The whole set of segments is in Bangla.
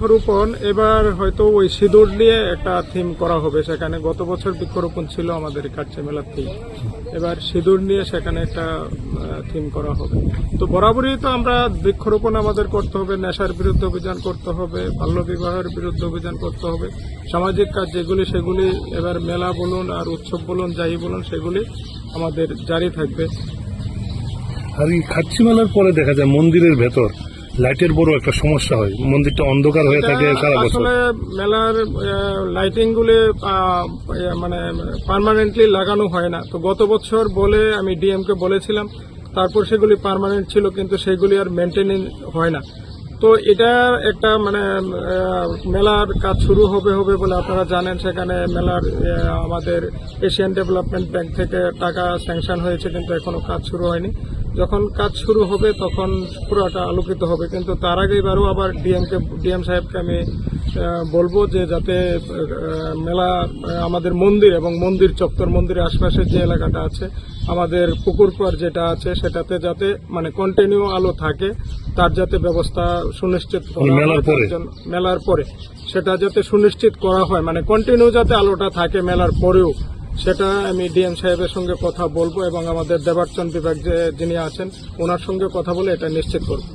বৃক্ষরোপণ, এবার হয়তো ওই সিঁদুর নিয়ে একটা থিম করা হবে। সেখানে গত বছর বৃক্ষরোপণ ছিল আমাদের কাটছে মেলার থিম এবার সিঁদুর নিয়ে সেখানে একটা থিম করা হবে। তো বরাবরই তো আমরা বৃক্ষরোপণ আমাদের করতে হবে, নেশার বিরুদ্ধে অভিযান করতে হবে, বাল্য বিবাহের বিরুদ্ধে অভিযান করতে হবে। সামাজিক কাজ যেগুলি, সেগুলি এবার মেলা বলুন আর উৎসব বলুন, যাই বলুন, সেগুলি আমাদের জারি থাকবে। আর এই খাচ্ছি মেলার পরে দেখা যায় মন্দিরের ভেতর লাইটের বড় একটা সমস্যা হয়। মন্দিরটা অন্ধকার হয়ে থাকে সারা বছর। আসলে মেলার লাইটিং গুলি মানে পার্মানেন্টলি লাগানো হয় না। তো গত বছর বলে আমি ডিএম কে বলেছিলাম তারপর সেগুলি পার্মানেন্ট ছিল কিন্তু সেগুলি আর মেনটেন হয় না। তো এটা একটা মানে মেলার কাজ শুরু হবে হবে বলে আপনারা জানেন। সেখানে মেলার আমাদের এশিয়ান ডেভেলপমেন্ট ব্যাংক থেকে টাকা স্যাংশন হয়েছে, কিন্তু এখনও কাজ শুরু হয়নি। যখন কাজ শুরু হবে, তখন পুরোটা আলোকিত হবে। কিন্তু তার আগে এবারও আবার ডিএম কে, ডিএম সাহেবকে আমি বলব যে যাতে মেলা আমাদের মন্দির এবং মন্দির চত্বর, মন্দিরের আশপাশের যে এলাকাটা আছে, আমাদের পুকুর পাড় যেটা আছে, সেটাতে যাতে মানে কন্টিনিউ আলো থাকে। তার যাতে ব্যবস্থা সুনিশ্চিত মানে মেলার পরে? মেলার পরে। সেটা যাতে সুনিশ্চিত করা হয় মানে কন্টিনিউ যাতে আলোটা থাকে মেলার পরেও সেটা আমি ডিএম সাহেবের সঙ্গে কথা বলব এবং আমাদের দেবার্চন বিভাগ যে যিনি আছেন ওনার সঙ্গে কথা বলে এটা নিশ্চিত করব।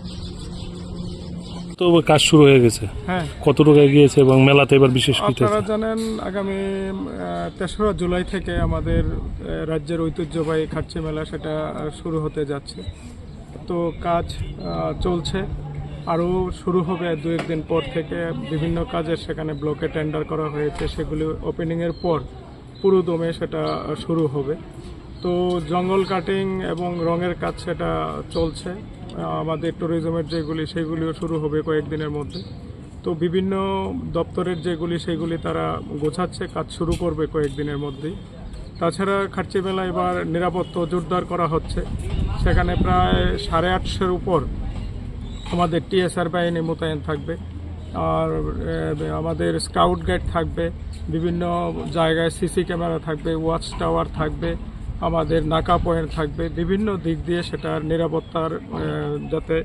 তো কাজ শুরু হয়ে গেছে? হ্যাঁ। কত টাকা গিয়েছে এবং মেলাতে এবার বিশেষ আপনারা জানেন আগামী তেসরা জুলাই থেকে আমাদের রাজ্যের ঐতিহ্যবাহী খাচ্ছি মেলা সেটা শুরু হতে যাচ্ছে। তো কাজ চলছে। আরও শুরু হবে দু একদিন পর থেকে। বিভিন্ন কাজের সেখানে ব্লকে টেন্ডার করা হয়েছে। সেগুলি ওপেনিংয়ের পর পুরো দমে সেটা শুরু হবে। তো জঙ্গল কাটিং এবং রঙের কাজ সেটা চলছে। আমাদের ট্যুরিজমের যেগুলি, সেগুলিও শুরু হবে কয়েকদিনের মধ্যে। তো বিভিন্ন দপ্তরের যেগুলি, সেগুলি তারা গোছাচ্ছে, কাজ শুরু করবে কয়েকদিনের মধ্যেই। তাছাড়া খার্চি মেলা এবার নিরাপত্তা জোরদার করা হচ্ছে। সেখানে প্রায় সাড়ে আটশোর উপর আমাদের টিএসআর বাহিনী মোতায়েন থাকবে। আর আমাদের স্কাউট গাইড থাকবে, বিভিন্ন জায়গায় সিসি ক্যামেরা থাকবে, ওয়াচ টাওয়ার থাকবে, আমাদের নাকা পয়েন্ট থাকবে, বিভিন্ন দিক দিয়ে সেটার নিরাপত্তার যাতে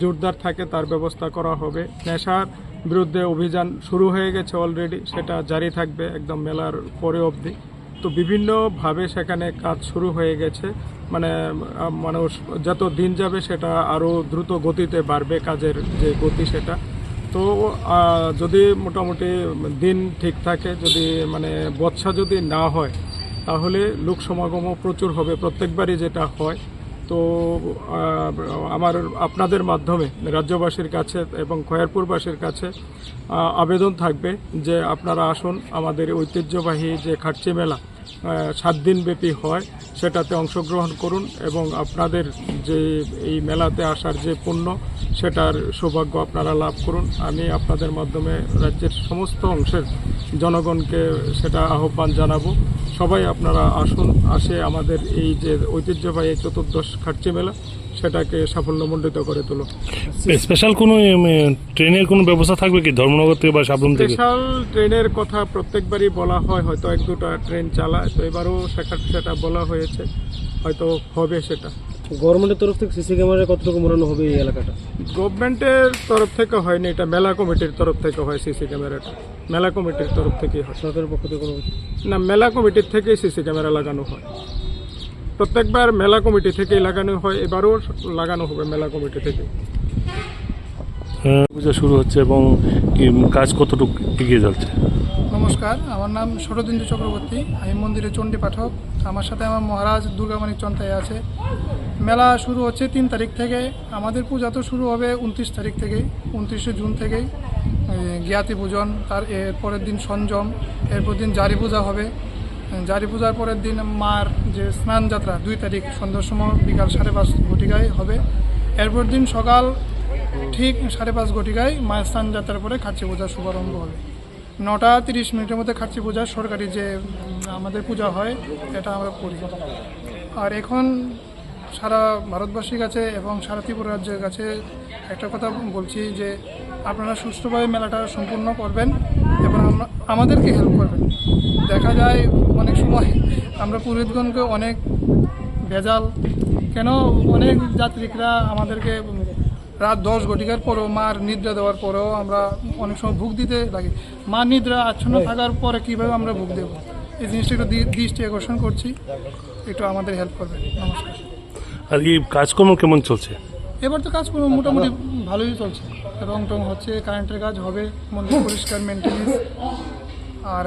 জোরদার থাকে তার ব্যবস্থা করা হবে। নেশার বিরুদ্ধে অভিযান শুরু হয়ে গেছে অলরেডি সেটা জারি থাকবে একদম মেলার পরে অবধি। তো বিভিন্নভাবে সেখানে কাজ শুরু হয়ে গেছে। মানে মানুষ যত দিন যাবে সেটা আরও দ্রুত গতিতে বাড়বে, কাজের যে গতি সেটা। তো যদি মোটামুটি দিন ঠিক থাকে, যদি মানে বর্ষা যদি না হয়, তাহলে লোক সমাগমও প্রচুর হবে, প্রত্যেকবারই যেটা হয়। তো আমার, আপনাদের মাধ্যমে, রাজ্যবাসীর কাছে এবং খয়েরপুরবাসীর কাছে আবেদন থাকবে যে আপনারা আসুন, আমাদের ঐতিহ্যবাহী যে খাটচি মেলা সাত দিন ব্যাপী হয়, সেটাতে অংশগ্রহণ করুন এবং আপনাদের যে এই মেলাতে আসার যে পুণ্য সেটার সৌভাগ্য আপনারা লাভ করুন। আমি আপনাদের মাধ্যমে রাজ্যের সমস্ত অংশের জনগণকে সেটা আহ্বান জানাব। সবাই আপনারা আসুন আসে আমাদের এই যে ঐতিহ্যবাহী চতুর্দশ খাটচি মেলা সেটাকে সাফল্যমণ্ডিত করে তুলো। স্পেশাল কোনো ট্রেনের কোনো ব্যবস্থা থাকবে কি? ধর্মনগর থেকে বা সাবরুম থেকে? স্পেশাল ট্রেনের কথা প্রত্যেকবারই বলা হয় হয়তো এক দুটা ট্রেন চালায় তো এবারও সেটা সেটা বলা হয়েছে হয়তো হবে সেটা। গভর্নমেন্টের তরফ থেকে সিসি ক্যামেরা কতটুকু মোড়ানো হবে এই এলাকাটা? গভর্নমেন্টের তরফ থেকে হয়নি এটা মেলা কমিটির তরফ থেকে হয় সিসি ক্যামেরাটা। মেলা কমিটির তরফ থেকেই হয়। সরকারের পক্ষ থেকে কোনো না মেলা কমিটির থেকেই সিসি ক্যামেরা লাগানো হয়। প্রত্যেকবার মেলা কমিটি থেকেই লাগানো হয় এবারও লাগানো হবে মেলা কমিটি থেকে হ্যাঁ, পূজা শুরু হচ্ছে এবং কাজ কতটুকু এগিয়ে যাচ্ছে নমস্কার, আমার নাম শরদিন্দু চক্রবর্তী, আমি মন্দিরে চণ্ডী পাঠক। আমার সাথে আমার মহারাজ দুর্গামানিক চন্তায় আছে। মেলা শুরু হচ্ছে তিন তারিখ থেকে। আমাদের পূজা তো শুরু হবে উনত্রিশ তারিখ থেকেই উনত্রিশে জুন থেকেই জ্ঞাতি পূজন, তার এর পরের দিন সঞ্জম, এরপর দিন জারি পূজা হবে। জারি পূজার পরের দিন মার যে স্নান যাত্রা, দুই তারিখ সন্ধ্যার সময় বিকাল সাড়ে পাঁচ ঘটিকায় হবে। এরপর দিন সকাল ঠিক সাড়ে পাঁচ ঘটিকায় মায়ের স্নান যাত্রার পরে খাচ্ছি পূজার শুভারম্ভ হবে। নটা তিরিশ মিনিটের মধ্যে খাচ্ছি পূজা, সরকারি যে, আমাদের পূজা হয়, এটা আমরা করি। আর এখন সারা ভারতবাসীর কাছে এবং সারা ত্রিপুরা রাজ্যের কাছে একটা কথা বলছি যে, আপনারা সুষ্ঠুভাবে মেলাটা সম্পূর্ণ করবেন এবং আমাদেরকে হেল্প করবেন। দেখা যায় অনেক সময় আমরা পুরোহিতগণকে অনেক ভেজাল, কেন অনেক যাত্রীকরা আমাদেরকে রাত দশ ঘটিকার পরেও মার নিদ্রা দেওয়ার পরেও আমরা অনেক সময় ভুগ দিতে লাগি মা নিদ্রা আচ্ছন্ন থাকার পরে কীভাবে আমরা ভুগ দেবো? এই জিনিসটা একটু দৃষ্টি আকর্ষণ করছি। একটু আমাদের হেল্প করবে নমস্কার। আর এই কাজকর্ম কেমন চলছে? এবার তো কাজকর্ম মোটামুটি ভালোই চলছে। রং টং হচ্ছে কারেন্টের কাজ হবে মন্দির পরিষ্কার মেনটেন্স আর